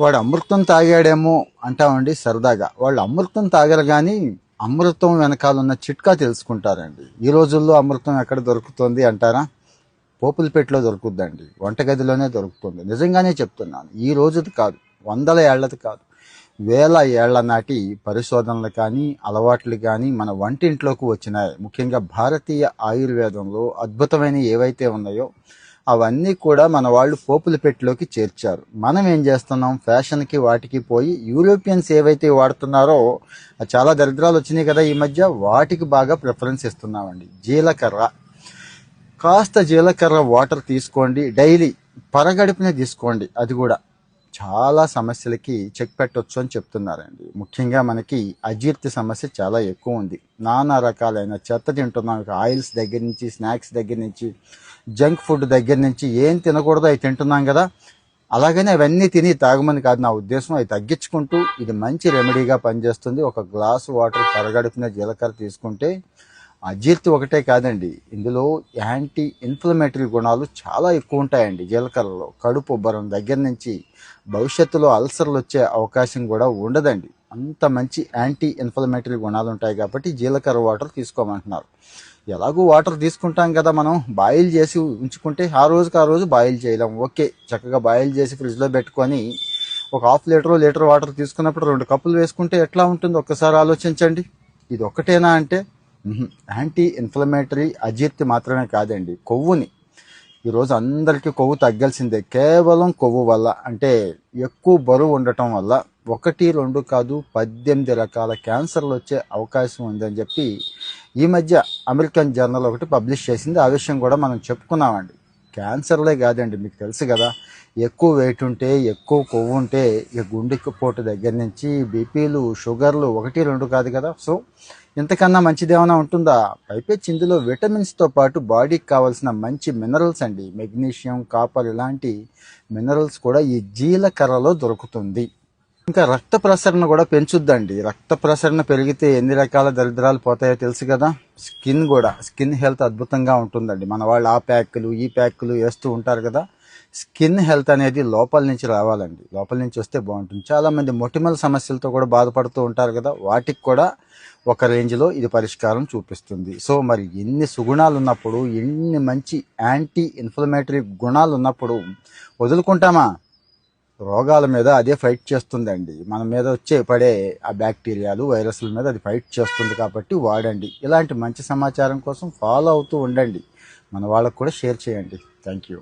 వాడు అమృతం తాగాడేమో అంటామండి సరదాగా. వాళ్ళు అమృతం తాగరు కానీ అమృతం వెనకాల ఉన్న చిట్కా తెలుసుకుంటారండి. ఈ రోజుల్లో అమృతం ఎక్కడ దొరుకుతుంది అంటారా? పోపులపేటలో దొరుకుద్దండి. వంటగదిలోనే దొరుకుతుంది. నిజంగానే చెప్తున్నాను. ఈ రోజుది కాదు. వందల ఏళ్ళది కాదు. వేల ఏళ్ళ నాటి పరిశోధనలు కానీ అలవాట్లు కానీ మన వంటింట్లోకి వచ్చినాయి. ముఖ్యంగా భారతీయ ఆయుర్వేదంలో అద్భుతమైన ఏవైతే ఉన్నాయో అవన్నీ కూడా మన వాళ్ళు పోపుల పెట్టిలోకి చేర్చారు. మనం ఏం చేస్తున్నాం? ఫ్యాషన్కి వాటికి పోయి యూరోపియన్స్ ఏవైతే వాడుతున్నారో చాలా దరిద్రాలు వచ్చినాయి కదా ఈ మధ్య వాటికి బాగా ప్రిఫరెన్స్ ఇస్తున్నామండి. జీలకర్ర. కాస్త జీలకర్ర వాటర్ తీసుకోండి. డైలీ పరగడుపునే తీసుకోండి. అది కూడా చాలా సమస్యలకి చెక్ పెట్టవచ్చు అని చెప్తున్నారండి. ముఖ్యంగా మనకి అజీర్తి సమస్య చాలా ఎక్కువ ఉంది. నానా రకాలైన చెత్త తింటున్నాం. ఆయిల్స్ దగ్గర నుంచి స్నాక్స్ దగ్గర నుంచి జంక్ ఫుడ్ దగ్గర నుంచి ఏం తినకూడదో అవి తింటున్నాం కదా. అలాగనే అవన్నీ తిని తాగమని కాదు నా ఉద్దేశం అవి తగ్గించుకుంటూ ఇది మంచి రెమెడీగా పనిచేస్తుంది. ఒక గ్లాసు వాటర్ పరగడుపున జీలకర్ర తీసుకుంటే అజీర్తి ఒకటే కాదండి. ఇందులో యాంటీ ఇన్ఫ్లమేటరీ గుణాలు చాలా ఎక్కువ ఉంటాయండి. జీలకర్రలో కడుపు ఉబ్బరం దగ్గర నుంచి భవిష్యత్తులో అల్సర్లు వచ్చే అవకాశం కూడా ఉండదండి. అంత మంచి యాంటీ ఇన్ఫ్లమేటరీ గుణాలు ఉంటాయి కాబట్టి జీలకర్ర వాటర్ తీసుకోమంటున్నారు. ఎలాగో వాటర్ తీసుకుంటాం కదా మనం బాయిల్ చేసి ఉంచుకుంటే ఆ రోజుకి ఆ రోజు బాయిల్ చేయలేం. ఓకే చక్కగా బాయిల్ చేసి ఫ్రిడ్జ్లో పెట్టుకొని ఒక హాఫ్ లీటర్ లీటర్ వాటర్ తీసుకున్నప్పుడు రెండు కప్పులు వేసుకుంటే ఎట్లా ఉంటుంది? ఒక్కసారి ఆలోచించండి. ఇది ఒక్కటేనా అంటే యాంటీ ఇన్ఫ్లమేటరీ అజీర్తి మాత్రమే కాదండి కొవ్వుని. ఈరోజు అందరికీ కొవ్వు తగ్గాల్సిందే. కేవలం కొవ్వు వల్ల అంటే ఎక్కువ బరువు ఉండటం వల్ల ఒకటి రెండు కాదు పద్దెనిమిది రకాల క్యాన్సర్లు వచ్చే అవకాశం ఉందని చెప్పి ఈ మధ్య అమెరికన్ జర్నల్ ఒకటి పబ్లిష్ చేసింది. ఆ విషయం కూడా మనం చెప్పుకున్నామండి. క్యాన్సర్లే కాదండి మీకు తెలుసు కదా. ఎక్కువ వెయిట్ ఉంటే ఎక్కువ కొవ్వు ఉంటే ఇక గుండెకి పోటు దగ్గర నుంచి బీపీలు షుగర్లు ఒకటి రెండు కాదు కదా. సో ఇంతకన్నా మంచిది ఏమైనా ఉంటుందా? పైపెచ్చి ఇందులో విటమిన్స్తో పాటు బాడీకి కావాల్సిన మంచి మినరల్స్ అండి. మెగ్నీషియం కాపర్ ఇలాంటి మినరల్స్ కూడా ఈ జీలకర్రలో దొరుకుతుంది. ఇంకా రక్త ప్రసరణ కూడా పెంచుద్దండి. రక్త ప్రసరణ పెరిగితే ఎన్ని రకాల దరిద్రాలు పోతాయో తెలుసు కదా? స్కిన్ కూడా స్కిన్ హెల్త్ అద్భుతంగా ఉంటుందండి. మన వాళ్ళు ఆ ప్యాకులు ఈ ప్యాకులు వేస్తూ ఉంటారు కదా? స్కిన్ హెల్త్ అనేది లోపల నుంచి రావాలండి. లోపల నుంచి వస్తే బాగుంటుంది. చాలా మంది మొటిమల సమస్యలతో కూడా బాధపడుతూ ఉంటారు కదా? వాటికి కూడా ఒక రేంజ్లో ఇది పరిష్కారం చూపిస్తుంది. సో మరి ఎన్ని సుగుణాలు ఉన్నప్పుడు ఎన్ని మంచి యాంటీ ఇన్ఫ్లమేటరీ గుణాలు ఉన్నప్పుడు వదులుకుంటామా? రోగాల మీద అదే ఫైట్ చేస్తుందండి. మన మీద వచ్చే పడే ఆ బ్యాక్టీరియాలు వైరస్ల మీద అది ఫైట్ చేస్తుంది కాబట్టి వాడండి. ఇలాంటి మంచి సమాచారం కోసం ఫాలో అవుతూ ఉండండి. మన వాళ్ళకు కూడా షేర్ చేయండి. Thank you